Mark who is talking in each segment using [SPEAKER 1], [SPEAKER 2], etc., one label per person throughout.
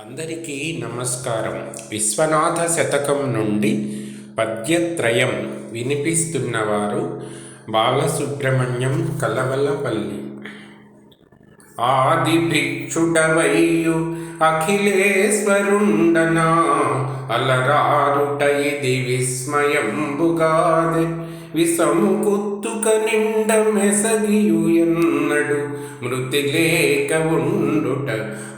[SPEAKER 1] అందరికీ నమస్కారం. విశ్వనాథ శతకం నుండి పద్యత్రయం వినిపిస్తున్నవారు బాలసుబ్రహ్మణ్యం కలవలపల్లి. ఆదిభిక్షుడవయ్యు అఖిలేశ్వరుండనా? అలరారుట ఇది విస్మయంబుగాదే విసము కుత్తుక నిండ మెసగియు ఎన్నడు మృతి లేక ఉండుట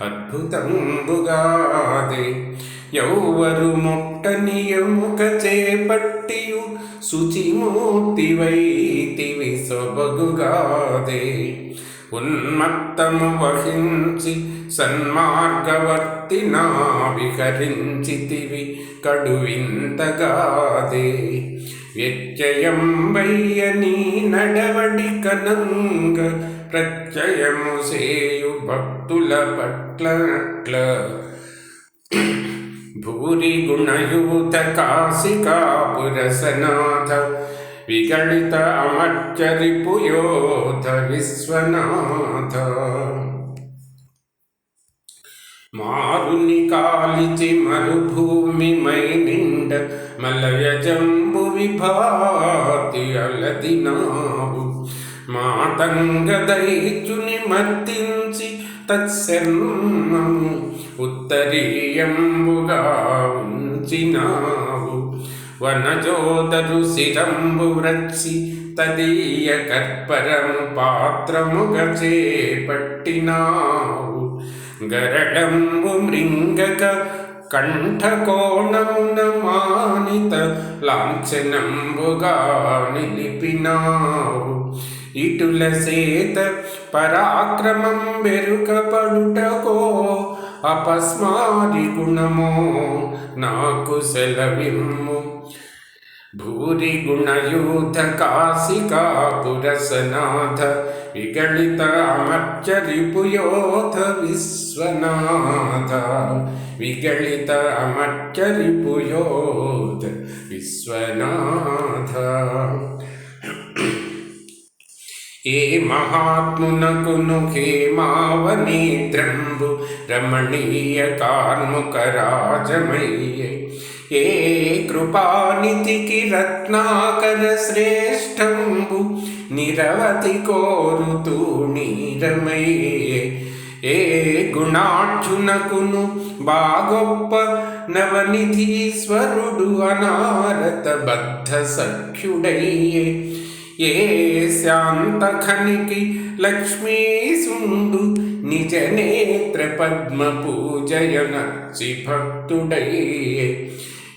[SPEAKER 1] అద్భుతంబుగాదే. ఎవ్వరు యౌవరు ముట్టనియముక చేపట్టియు శుచిమూర్తివైతివి సొబగుగాదే ఉన్మత్తము వహించి సన్మార్గవర్తి నా విహరించితివి కడువింతగాదే. వ్యత్యయం వయ్యని నడవడి కనంగ ప్రత్యయము సేయు భక్తుల పట్ల భూరి గుణయూత కాశికాపురసనాథ విగళిత అమర్చరిపుయోధ విశ్వనాథ. మారుని కాలిచి మరుభూమి మై నిండ మలయజంబు విభాతి అలదినావు మాతంగ దైచుని మర్తించి తత్సర్మము ఉత్తరీయంబుగా ఉంచినావు. వనజోదరు శిరంబు వ్రచ్చి తదీయ కర్పరము పాత్రముగ చేపట్టినావు. గరడంబు మృంగక కంఠకోణమున మానిత లాంఛనంబుగా నిలిపినావు. ఇటుల సేత పరాక్రమం వెరుకపడుటకో అపస్మారి గుణమో నాకు సెలవిమ్ము. భూరి గుణయూధ కాశికా పురసనాథ విగళిత అమర్చరిపుయోధ విశ్వనాథ విగళిత అమర్చరిపుయోధ విశ్వనాథ. ఏ మహాత్మునకును హేమావనేత్రంబు రమణీయ కార్ముక రాజమయ్యే. ఏ కృపానితికి రత్నాకర శ్రేష్టంబు నిరవతి కోరుతూ నీరమయ్యే. ఏ గుణార్జునకును బాగొప్ప నవనిధీశ్వరుడు అనారత బద్ధ సఖ్యుడయ్యే. ఏ శాంతఖనికి లక్ష్మీసుండు నిజ నేత్ర పద్మ పూజయన శ్రీభక్తుడై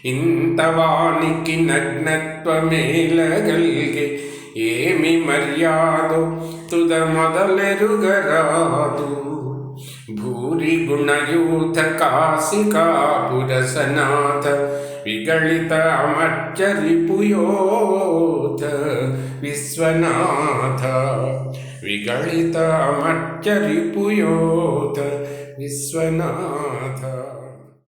[SPEAKER 1] ఇంతవానికి నగ్నత్వమేలగలిగే. ఏమి మర్యాదో తుద మొదలెరుగరాదు. భూరి గుణయూథ కాశికా పురసనాథ విగళిత అమర్చరిపుయోధ విశ్వనాథ విగళిత అమర్చరిపుయోధ విశ్వనాథ